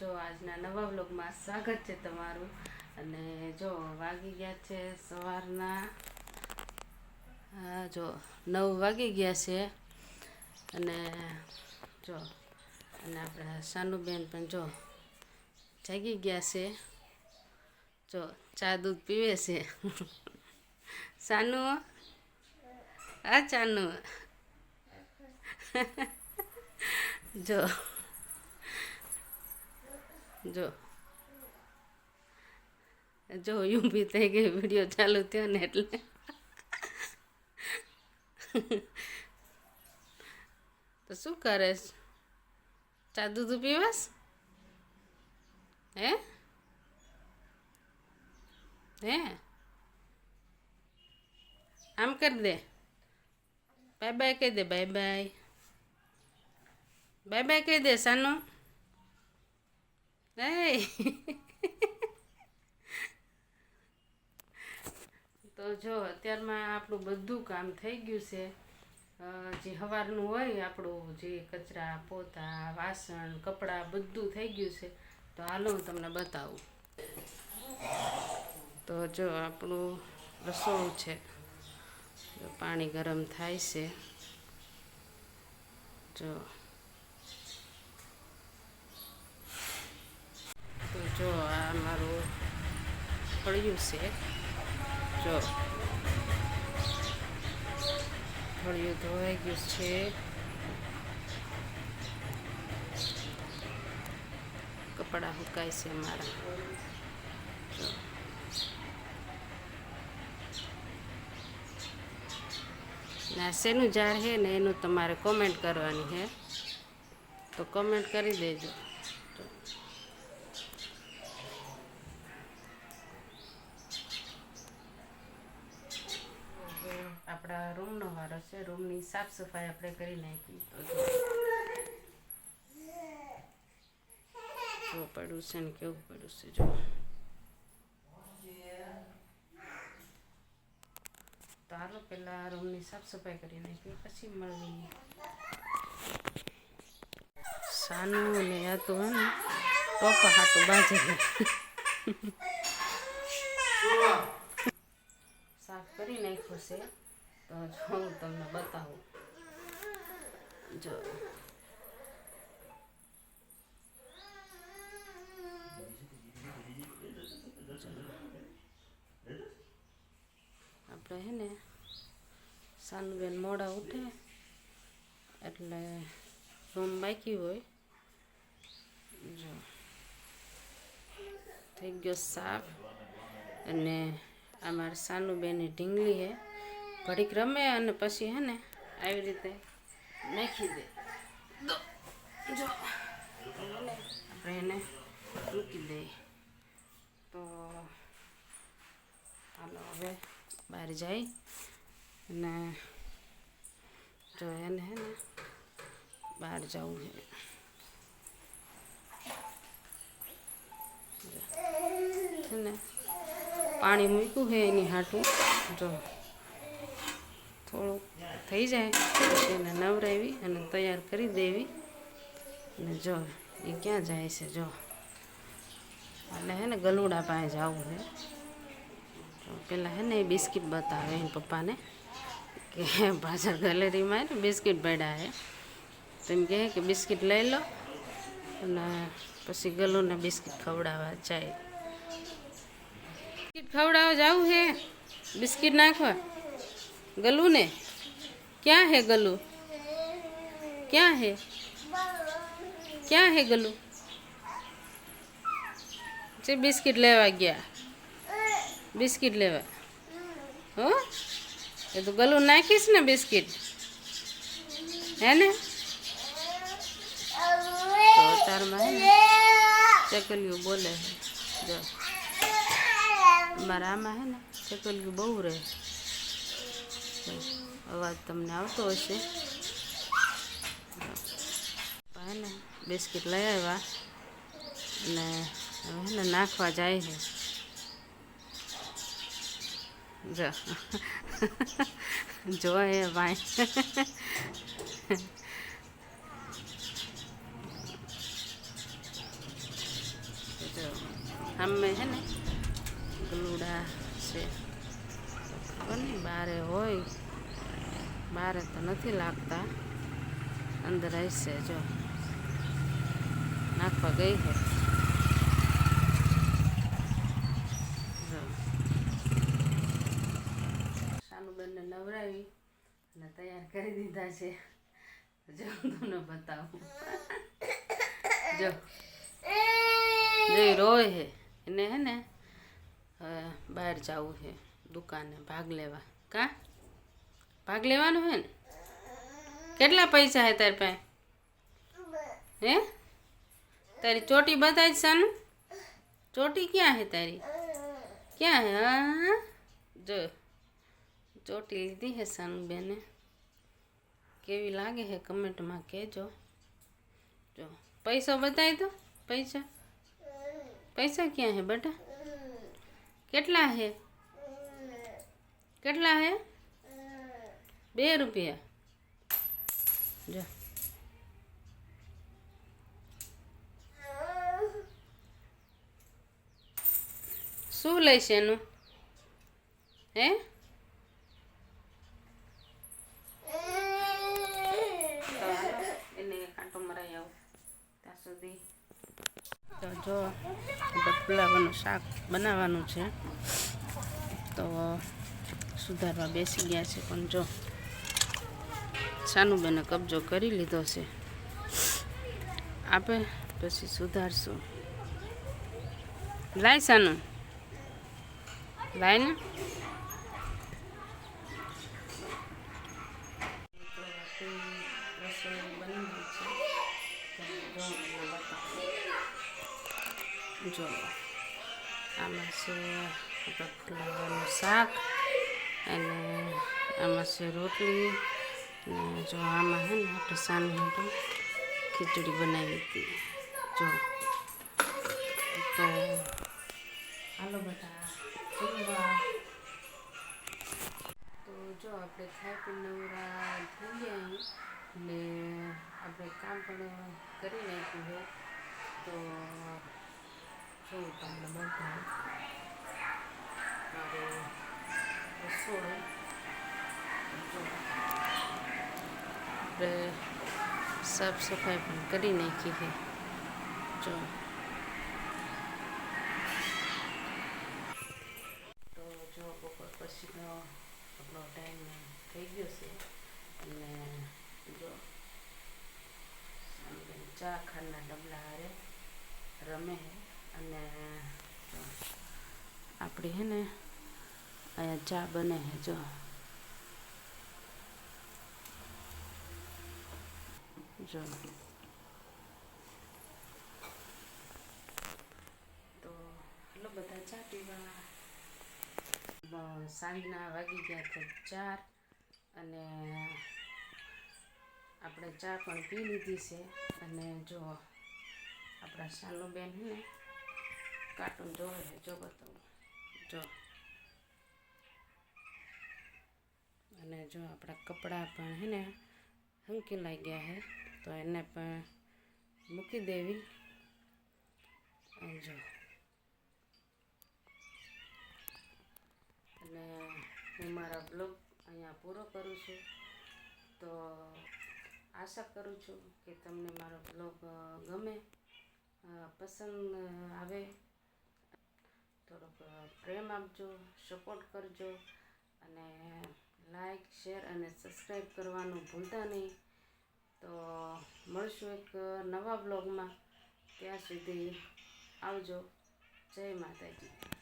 જો આજના નવા વ્લોગમાં સ્વાગત છે તમારું. અને જો વાગી ગયા છે સવારના. જો નવ વાગી ગયા છે. અને જો, અને આપણા સાનુબેન પણ જો જાગી ગયા છે. જો ચા દૂધ પીવે છે. સાનુ? આ ચાનું. જો જો. જો ઊભી થઈ ગઈ વીડિયો ચાલુ થયો ને એટલે. તો શું કરેશ ચા દૂધ પીવાસ? હે? હે? આમ કરી દે. બાય બાય કહી દે, બાય બાય. બાય બાય કહી દે, સાનું. એ તો જો, અત્યારમાં આપણું બધું કામ થઈ ગયું છે. જે સવારનું હોય, આપણું જે કચરા, પોતા, વાસણ, કપડાં બધું થઈ ગયું છે. તો હાલો હું તમને બતાવું. તો જો, આપણું રસોડું છે. પાણી ગરમ થાય છે. જો તો જો આ મારું ફળિયું છે. જો. ફળિયું ધોવાઈ ગયું છે. કપડાં સુકાય છે મારા. ના, શેનું ઝાડ છે ને એનું તમારે કોમેન્ટ કરવાની છે. તો કોમેન્ટ કરી દેજો હવે આપણા રૂમનો વારો છે રૂમની સાફ સફાઈ આપણે કરી નાખી. તો જો. પડ્યું છે ને કેવું પડ્યું છે જો. તો હાલો પહેલાં રૂમની સાફ સફાઈ કરી નાખી પછી મળવી સાનું ને આ તો હે ને પપ્પા હાટું બાજે સાફ કરી નાખ્યું છે. તો જો હું તમને બતાવું. જો. આપણે હે ને, સાનુબેન મોડા ઉઠે, એટલે રૂમ બાકી હોય. જો. થઈ ગયો સાફ. અને અમારે સાનુબેનની ઢીંગલી હે. ઘડીક રમે અને પછી હે ને આવી રીતે નાખી દે. જો. આપણે એને મૂકી દઈએ. તો હાલો હવે બહાર જાય અને જો એને હે ને બહાર જવું છે. ને પાણી મૂક્યું છે એની હાટું. જો. થોડુંક થઈ જાય. એને નવરાવી અને તૈયાર કરી દેવી. અને જો, એ ક્યાં જાય છે, જો. એટલે હે ને ગલુડા પાસે જવું છે. પેલા હે ને એ બિસ્કિટ બતાવે એ પપ્પાને કે પાછળ ગેલેરીમાં ને બિસ્કિટ પડ્યા હે. તો એમ કહે કે બિસ્કિટ લઈ લો અને પછી ગલુને બિસ્કિટ ખવડાવવા જાય. બિસ્કિટ ખવડાવવા જવું છે? બિસ્કિટ નાખવા? ગલુ ને ક્યાં હે गलू? ક્યાં હે ક્યાં હે गलू? જે બિસ્કિટ લેવા ગયા બિસ્કિટ લેવા હો એ તો ગલું નાખીશ ને બિસ્કિટ હે ને તારમાં ચકલિયું બોલે જો મારા આમાં હે ને ચકલિયું બહુ રહે અવાજ તમને આવતો હશે. ને બિસ્કિટ લઈ આવ્યા અને હવે નાખવા જાય છે. જો. જો એ ભાઈ. અમે છે ને, ગલુડા છે. નહીં બારે હોય બારે તો નથી લાગતા. અંદર હશે જો. નાખવા ગઈ છે જો. નવરાવી અને તૈયાર કરી દીધા છે. જો હું તમને બતાવું. જો. જો રોય હે, એને હે ને બહાર જવું છે દુકાને ભાગ લેવા. કા? ભાગ લેવાનું હે ને? કેટલા પૈસા હે તારી પાસે? હે? તારી ચોટી બતાવી સાનું? ચોટી ક્યાં હે તારી? ક્યાં હે? હા? જો, ચોટી લીધી હે સાનું બેને. કેવી લાગે છે કમેન્ટમાં કહેજો. જો, પૈસો બતાવી દો પૈસા. પૈસા ક્યાં હે બેટા? કેટલા હે? કેટલા હે? બે રૂપિયા. જો. શું લઈશ એનું? હે? એને કાંટો મરાઈ આવું. ત્યાં સુધી. તો જો ફુલાવાનું શાક બનાવવાનું છે. તો સુધારવા બેસી ગયા છે પણ જો. સાનુબેને કબજો કરી લીધો છે. આપે પછી સુધારશું. લાય સાનું. લાય ને. જો, આમાં છે ફુલાવાનું શાક અને આમાં છે રોટલી. જો આમાં છે ને આપણે સાનું હતું ખીચડી બનાવી હતી. જો. તો હાલો બધા તો જો આપણે ખાઈ પી નવરા થઈ ગયા ને આપણે કામ પણ કરી નાખ્યું હોય તો જો તમને બધા મારું રસોડું આપણે સાફ સફાઈ પણ કરી નાખી છે. જો. તો જો બપોર પછીનો આપણો ટાઈમ થઈ ગયો છે. અને જો. ચા ખાના ડબલા હારે રમે અને આપણી હે ને અહીંયા ચા બને છે. જો. જો તો હાલો બધા ચા પીવા સાંજના વાગી ગયા છે ચાર અને આપણે ચા પણ પી લીધી છે. અને જો આપણા શાનુબેન હે ને, કાર્ટૂન જોવે છે. જો બતાવું. જો. અને જો આપણા કપડાં પણ હે ને હંકી લાગ્યા છે તો એને પણ મૂકી દેવી. જો અને હું મારા બ્લોગ અહીંયા પૂરો કરું છું. તો આશા કરું છું કે તમને મારો બ્લોગ ગમે પસંદ આવે. થોડોક પ્રેમ આપજો સપોર્ટ કરજો. અને લાઈક શેર અને સબસ્ક્રાઈબ કરવાનું ભૂલતા નહીં. તો મળશું એક નવા બ્લોગમાં ત્યાં સુધી આવજો. જય માતાજી.